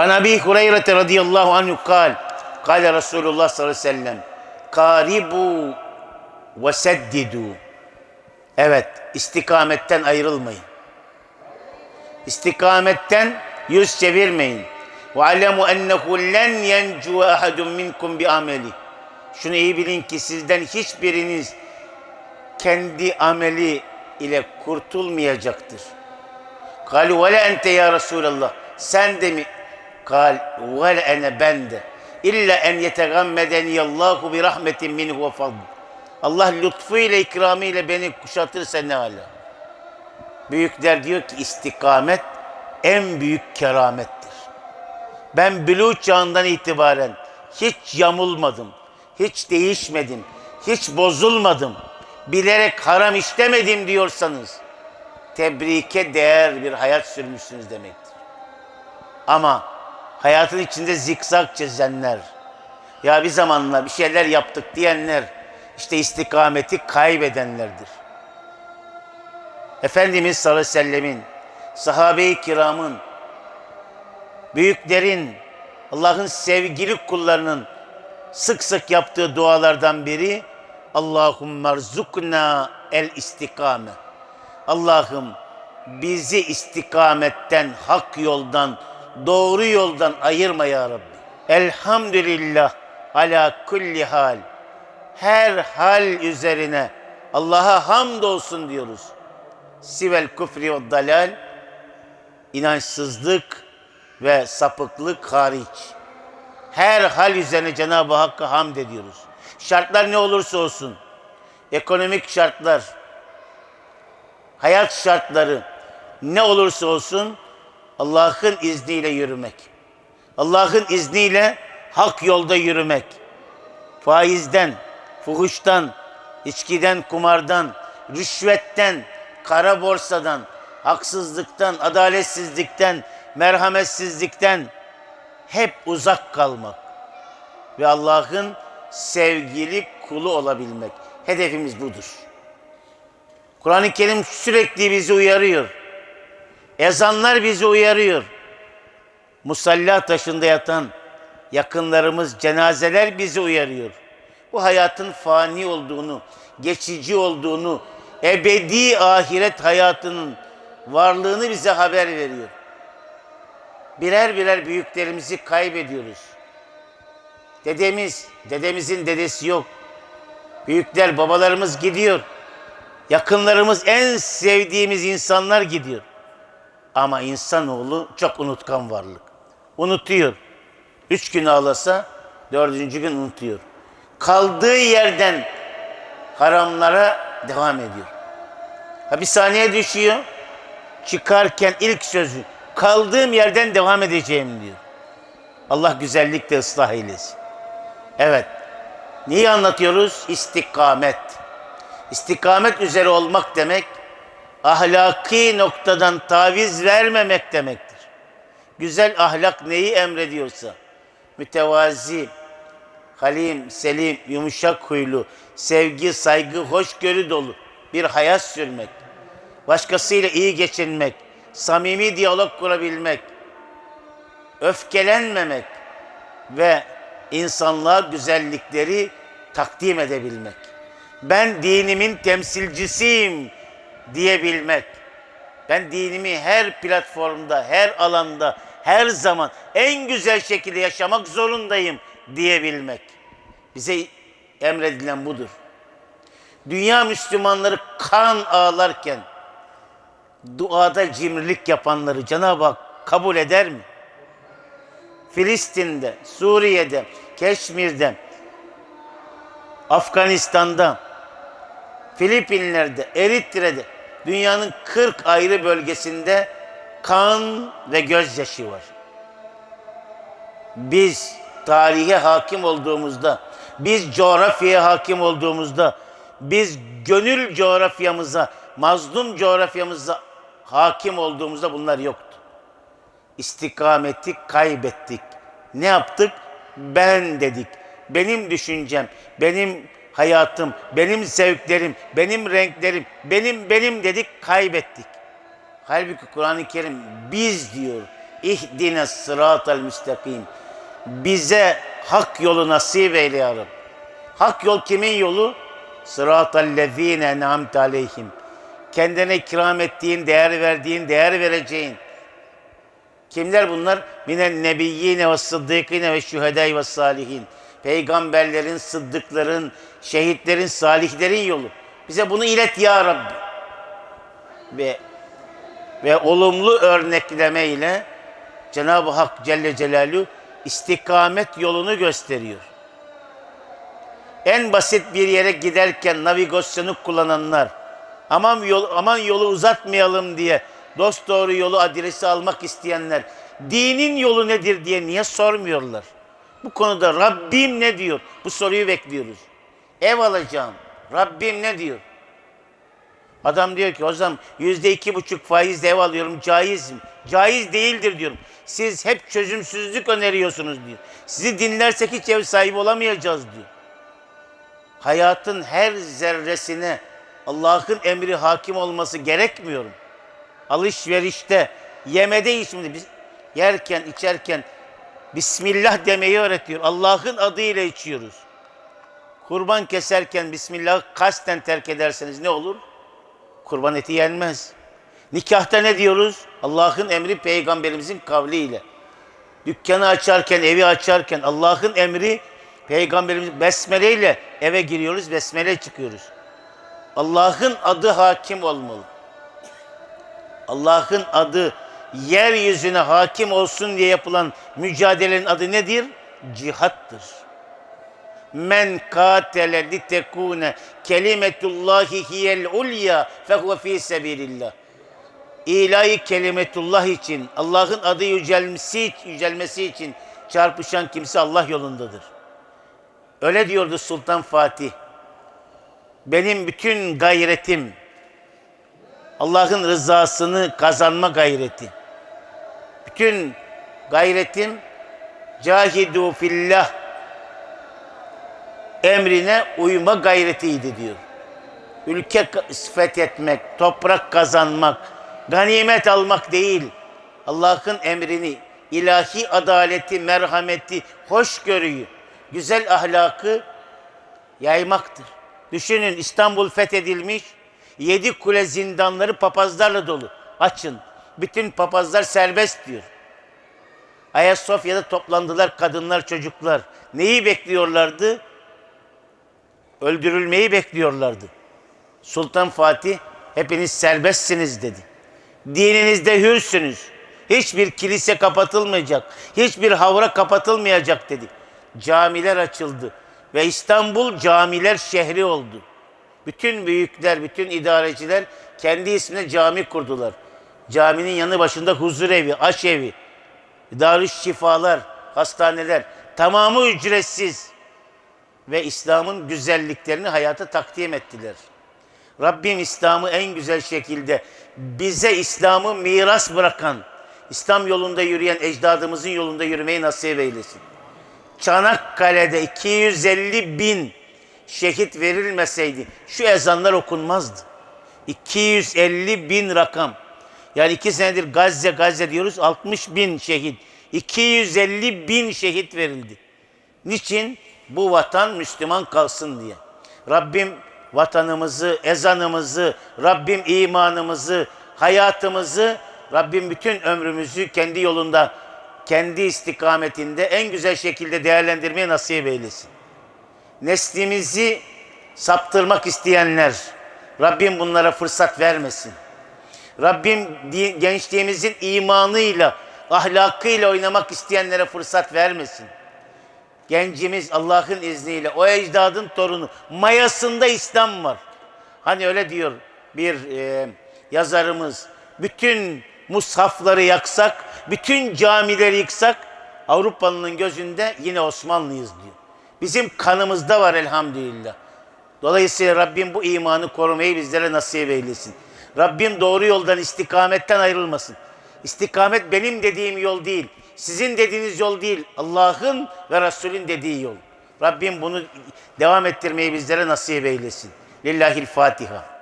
An Abi Hureyre radıyallahu anhu kal. Kale Resulullah sallallahu aleyhi ve sellem. Karibu ve seddidu. Evet, istikametten ayrılmayın. İstikametten yüz çevirmeyin. Ve alemu ennehu len yencu ahadun minkum bi ameli. Şunu iyi bilin ki sizden hiçbiriniz kendi ameli ile kurtulmayacaktır. Kalu ve le ente ya Resulallah. Sen de mi? Kal ve le ene ben de. İlla en yetegammedeni Allahu bi rahmetin minhu ve fadl. Allah lütfuyla ikramıyla beni kuşatırsa ne ala. Büyükler diyor ki istikamet en büyük keramettir. Ben bülü çağından itibaren hiç yamulmadım, hiç değişmedim, hiç bozulmadım, bilerek haram işlemedim diyorsanız tebrike değer bir hayat sürmüşsünüz demektir. Ama hayatın içinde zikzak çizenler, ya bir zamanlar bir şeyler yaptık diyenler işte istikameti kaybedenlerdir. Efendimiz sallallahu aleyhi ve sellemin, sahabe-i kiramın, büyüklerin, Allah'ın sevgili kullarının sık sık yaptığı dualardan biri Allahümme rzukna el istikame. Allah'ım bizi istikametten, hak yoldan, doğru yoldan ayırma ya Rabbi. Elhamdülillah ala kulli hal. Her hal üzerine Allah'a hamdolsun diyoruz. Sivel küfri ve dalal, inançsızlık ve sapıklık hariç. Her hal üzerine Cenab-ı Hakk'a hamd ediyoruz. Şartlar ne olursa olsun, ekonomik şartlar, hayat şartları ne olursa olsun Allah'ın izniyle yürümek. Allah'ın izniyle hak yolda yürümek. Faizden, fuhuştan, içkiden, kumardan, rüşvetten, kara borsadan, haksızlıktan, adaletsizlikten, merhametsizlikten hep uzak kalmak ve Allah'ın sevgili kulu olabilmek. Hedefimiz budur. Kur'an-ı Kerim sürekli bizi uyarıyor. Ezanlar bizi uyarıyor. Musalla taşında yatan yakınlarımız, cenazeler bizi uyarıyor. Bu hayatın fani olduğunu, geçici olduğunu, ebedi ahiret hayatının varlığını bize haber veriyor. Birer birer büyüklerimizi kaybediyoruz. Dedemiz, dedemizin dedesi yok. Büyükler, babalarımız gidiyor. Yakınlarımız, en sevdiğimiz insanlar gidiyor. Ama insanoğlu çok unutkan varlık. Unutuyor. Üç gün ağlasa dördüncü gün unutuyor. Kaldığı yerden haramlara devam ediyor. Hapishaneye düşüyor. Çıkarken ilk sözü kaldığım yerden devam edeceğim diyor. Allah güzellikle ıslah eylesin. Evet. Neyi anlatıyoruz? İstikamet. İstikamet üzere olmak demek ahlaki noktadan taviz vermemek demektir. Güzel ahlak neyi emrediyorsa mütevazi, halim, selim, yumuşak huylu, sevgi, saygı, hoşgörü dolu bir hayat sürmek, başkasıyla iyi geçinmek, samimi diyalog kurabilmek, öfkelenmemek ve insanlığa güzellikleri takdim edebilmek. Ben dinimin temsilcisiyim diyebilmek. Ben dinimi her platformda, her alanda, her zaman en güzel şekilde yaşamak zorundayım diyebilmek. Bize emredilen budur. Dünya Müslümanları kan ağlarken duada cimrilik yapanları Cenab-ı Hak kabul eder mi? Filistin'de, Suriye'de, Keşmir'de, Afganistan'da, Filipinler'de, Eritre'de, dünyanın 40 ayrı bölgesinde kan ve gözyaşı var. Biz tarihe hakim olduğumuzda, biz coğrafyaya hakim olduğumuzda, biz gönül coğrafyamıza, mazlum coğrafyamıza hakim olduğumuzda bunlar yoktu. İstikameti kaybettik. Ne yaptık? Ben dedik. Benim düşüncem, benim hayatım, benim zevklerim, benim renklerim, benim benim dedik kaybettik. Halbuki Kur'an-ı Kerim biz diyor. İhdine sıratal müstakim. Bize hak yolu nasip eyle ya Rabbi. Hak yol kimin yolu? Sıratal lezine en'amte aleyhim. Kendine ikram ettiğin, değer verdiğin, değer vereceğin. Kimler bunlar? Minen nebiyyine ve sıddıkine ve şühedai ve salihin. Peygamberlerin, sıddıkların, şehitlerin, salihlerin yolu. Bize bunu ilet ya Rabbi. Ve ve olumlu örnekleme ile Cenab-ı Hak Celle Celaluhu istikamet yolunu gösteriyor. En basit bir yere giderken navigasyonu kullananlar, aman yol aman yolu uzatmayalım diye dost doğru yolu adresi almak isteyenler, dinin yolu nedir diye niye sormuyorlar? Bu konuda Rabbim ne diyor? Bu soruyu bekliyoruz. Ev alacağım. Rabbim ne diyor? Adam diyor ki hocam yüzde iki buçuk faizle ev alıyorum caiz mi? Caiz değildir diyorum. Siz hep çözümsüzlük öneriyorsunuz diyor. Sizi dinlersek hiç ev sahibi olamayacağız diyor. Hayatın her zerresine Allah'ın emri hakim olması gerekmiyor mu? Alışverişte, yemede içmede biz yerken içerken Bismillah demeyi öğretiyor. Allah'ın adıyla içiyoruz. Kurban keserken Bismillah kasten terk ederseniz ne olur? Kurban eti yenmez. Nikahta ne diyoruz? Allah'ın emri peygamberimizin kavliyle. Dükkanı açarken, evi açarken Allah'ın emri peygamberimiz besmele ile eve giriyoruz, besmele çıkıyoruz. Allah'ın adı hakim olmalı. Allah'ın adı yeryüzüne hakim olsun diye yapılan mücadelenin adı nedir? Cihattır. Men katele li tekune kelimetullahi hiyel ulya fehuve fi sebilillah. İlahi kelimetullah için, Allah'ın adı yücelmesi, yücelmesi için çarpışan kimse Allah yolundadır. Öyle diyordu Sultan Fatih. Benim bütün gayretim Allah'ın rızasını kazanma gayreti. Bütün gayretim cahidu fillah emrine uyma gayretiydi diyor. Ülke fethetmek, toprak kazanmak, ganimet almak değil. Allah'ın emrini, ilahi adaleti, merhameti, hoşgörüyü, güzel ahlakı yaymaktır. Düşünün İstanbul fethedilmiş, yedi kule zindanları papazlarla dolu. Açın. Bütün papazlar serbest diyor. Ayasofya'da toplandılar kadınlar, çocuklar. Neyi bekliyorlardı? Öldürülmeyi bekliyorlardı. Sultan Fatih hepiniz serbestsiniz dedi. Dininizde hürsünüz. Hiçbir kilise kapatılmayacak. Hiçbir havra kapatılmayacak dedi. Camiler açıldı ve İstanbul camiler şehri oldu. Bütün büyükler, bütün idareciler kendi ismine cami kurdular. Caminin yanı başında huzur evi, aş evi, darüş şifalar, hastaneler tamamı ücretsiz ve İslam'ın güzelliklerini hayata takdim ettiler. Rabbim İslam'ı en güzel şekilde bize İslam'ı miras bırakan, İslam yolunda yürüyen ecdadımızın yolunda yürümeyi nasip eylesin. Çanakkale'de 250 bin şehit verilmeseydi şu ezanlar okunmazdı. 250 bin rakam. Yani iki senedir Gazze Gazze diyoruz 60 bin şehit. 250 bin şehit verildi. Niçin? Bu vatan Müslüman kalsın diye. Rabbim vatanımızı, ezanımızı, Rabbim imanımızı, hayatımızı, Rabbim bütün ömrümüzü kendi yolunda, kendi istikametinde en güzel şekilde değerlendirmeyi nasip eylesin. Neslimizi saptırmak isteyenler, Rabbim bunlara fırsat vermesin. Rabbim gençliğimizin imanıyla, ahlakıyla oynamak isteyenlere fırsat vermesin. Gencimiz Allah'ın izniyle o ecdadın torunu mayasında İslam var. Hani öyle diyor bir e, yazarımız. Bütün mushafları yaksak, bütün camileri yıksak Avrupalı'nın gözünde yine Osmanlıyız diyor. Bizim kanımızda var elhamdülillah. Dolayısıyla Rabbim bu imanı korumayı bizlere nasip eylesin. Rabbim doğru yoldan, istikametten ayrılmasın. İstikamet benim dediğim yol değil. Sizin dediğiniz yol değil. Allah'ın ve Resul'ün dediği yol. Rabbim bunu devam ettirmeyi bizlere nasip eylesin. Lillahil Fatiha.